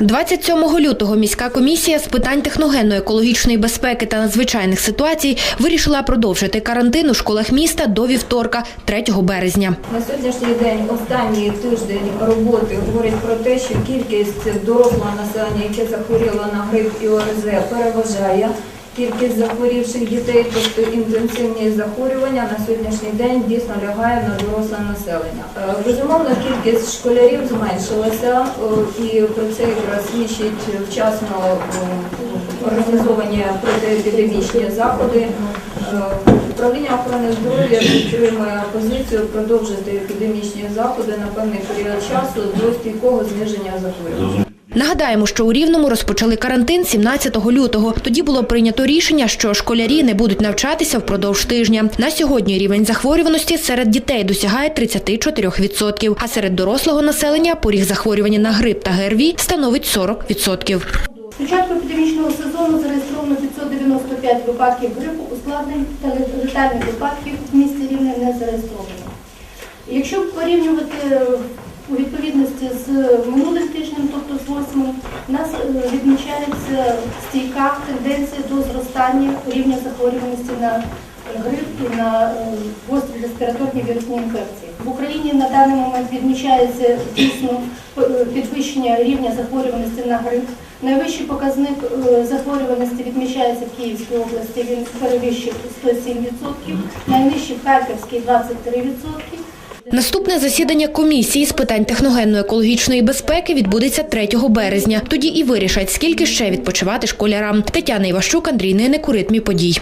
27 лютого міська комісія з питань техногенно-екологічної безпеки та надзвичайних ситуацій вирішила продовжити карантин у школах міста до вівторка, 3 березня. На сьогоднішній день останній тиждень роботи говорить про те, що кількість дорослого населення, яке захворіло на грип і ОРЗ, переважає кількість захворівших дітей, тобто інтенсивні захворювання на сьогоднішній день дійсно лягає на доросле населення. Е, Безумовно, кількість школярів зменшилася, е, і про це якраз свідчить вчасно е, організовані протиепідемічні заходи. Управління охорони здоров'я підтримує позицію продовжити епідемічні заходи на певний період часу до стійкого зниження захворювання. Нагадаємо, що у Рівному розпочали карантин 17 лютого. Тоді було прийнято рішення, що школярі не будуть навчатися впродовж тижня. На сьогодні рівень захворюваності серед дітей досягає 34%, а серед дорослого населення поріг захворювання на грип та ГРВІ становить 40%. З початку епідемічного сезону зареєстровано 595 випадків грипу, ускладнень та летальних випадків в місті Рівне не зареєстровано. Якщо порівнювати е, у відповідності з минулим тижнем, тобто з 8, у нас е, стійка тенденція до зростання рівня захворюваності на грип і на е, гострі респіраторні вірусні інфекції. В Україні на даний момент відмічається дійсно е, підвищення рівня захворюваності на грип. Найвищий показник е, захворюваності відмічається в Київській області, він перевищив 107%, найнижчий в Харківській 23%. Наступне засідання комісії з питань техногенно-екологічної безпеки відбудеться 3 березня. Тоді і вирішать, скільки ще відпочивати школярам. Тетяна Іващук, Андрій Ниник у ритмі подій.